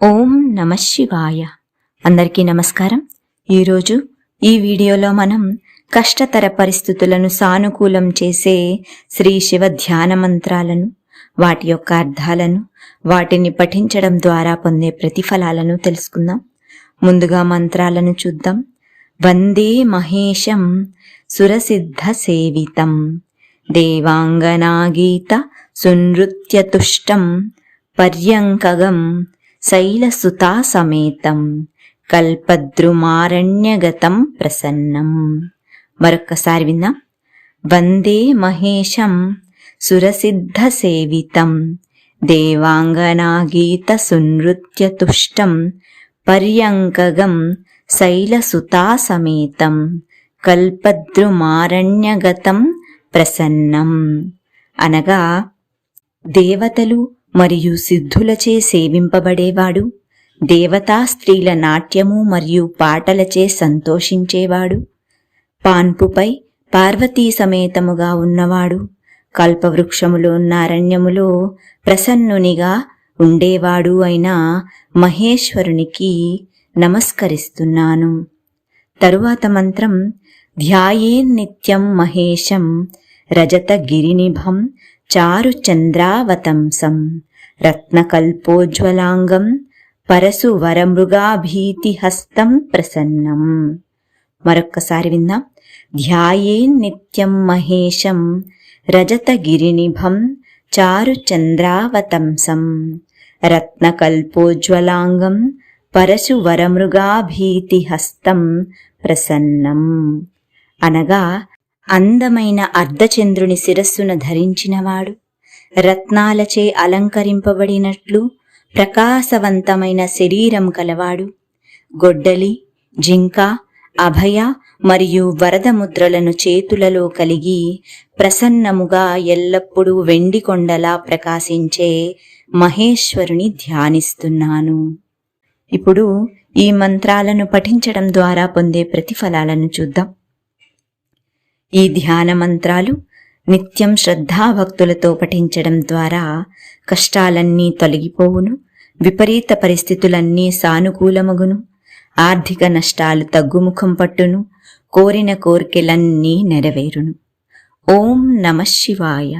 ఓం నమ శివాయ. అందరికీ నమస్కారం. ఈరోజు ఈ వీడియోలో మనం కష్టతర పరిస్థితులను సానుకూలం చేసే శ్రీ శివ ధ్యాన మంత్రాలను వాటి యొక్క అర్థాలను వాటిని పఠించడం ద్వారా పొందే ప్రతిఫలాలను తెలుసుకుందాం. ముందుగా మంత్రాలను చూద్దాం. వందే మహేశం సురసిద్ధ సేవితం. దేవాంగనాగీత సునృత్యతుష్టం పర్యంకగం శైలసుతా సమేతం కల్పద్రుమారణ్యగతం ప్రసన్నం. మరొక్కసారి విందాం. వందే మహేశం సురసిద్ధసేవితం సేవితం పర్యంకగం శైలసుతాసమేతం కల్పద్రుమారణ్యగతం ప్రసన్నం. అనగా దేవతలు మరియు సిద్ధులచే సేవింపబడేవాడు దేవతా స్త్రీల నాట్యము మరియు పాటలచే సంతోషించేవాడు పాన్పుపై పార్వతీ సమేతముగా ఉన్నవాడు కల్పవృక్షములో ఉన్న అరణ్యములో ప్రసన్నునిగా ఉండేవాడు అయిన మహేశ్వరునికి నమస్కరిస్తున్నాను. తరువాత మంత్రం ధ్యాయే నిత్యం మహేశం రజత గిరినిభం చారు చంద్రావతంసం. రత్నకల్పోజ్వలాంగం పరసు వరమృగాభీతి హస్తం ప్రసన్నం మరొక్కసారి విందాం. ధ్యాయే నిత్యం మహేశం రజత గిరినిభం రత్నకల్పోజ్వలాంగం పరశు వరమృగాభీతి హస్తం ప్రసన్నం। అనగా అందమైన అర్ధచంద్రుని శిరస్సున ధరించినవాడు. రత్నాలచే అలంకరింపబడినట్లు ప్రకాశవంతమైన శరీరం కలవాడు గొడ్డలి జింక అభయ మరియు వరద ముద్రలను చేతులలో కలిగి ప్రసన్నముగా ఎల్లప్పుడూ వెండి కొండలా ప్రకాశించే మహేశ్వరుని ధ్యానిస్తున్నాను. ఇప్పుడు ఈ మంత్రాలను పఠించడం ద్వారా పొందే ప్రతిఫలాలను చూద్దాం. ఈ ధ్యాన మంత్రాలు నిత్యం శ్రద్ధాభక్తులతో పఠించడం ద్వారా కష్టాలన్నీ తొలగిపోవును విపరీత పరిస్థితులన్నీ సానుకూలమగును ఆర్థిక నష్టాలు తగ్గుముఖం పట్టును కోరిన కోర్కెలన్నీ నెరవేరును. ఓం నమ శివాయ.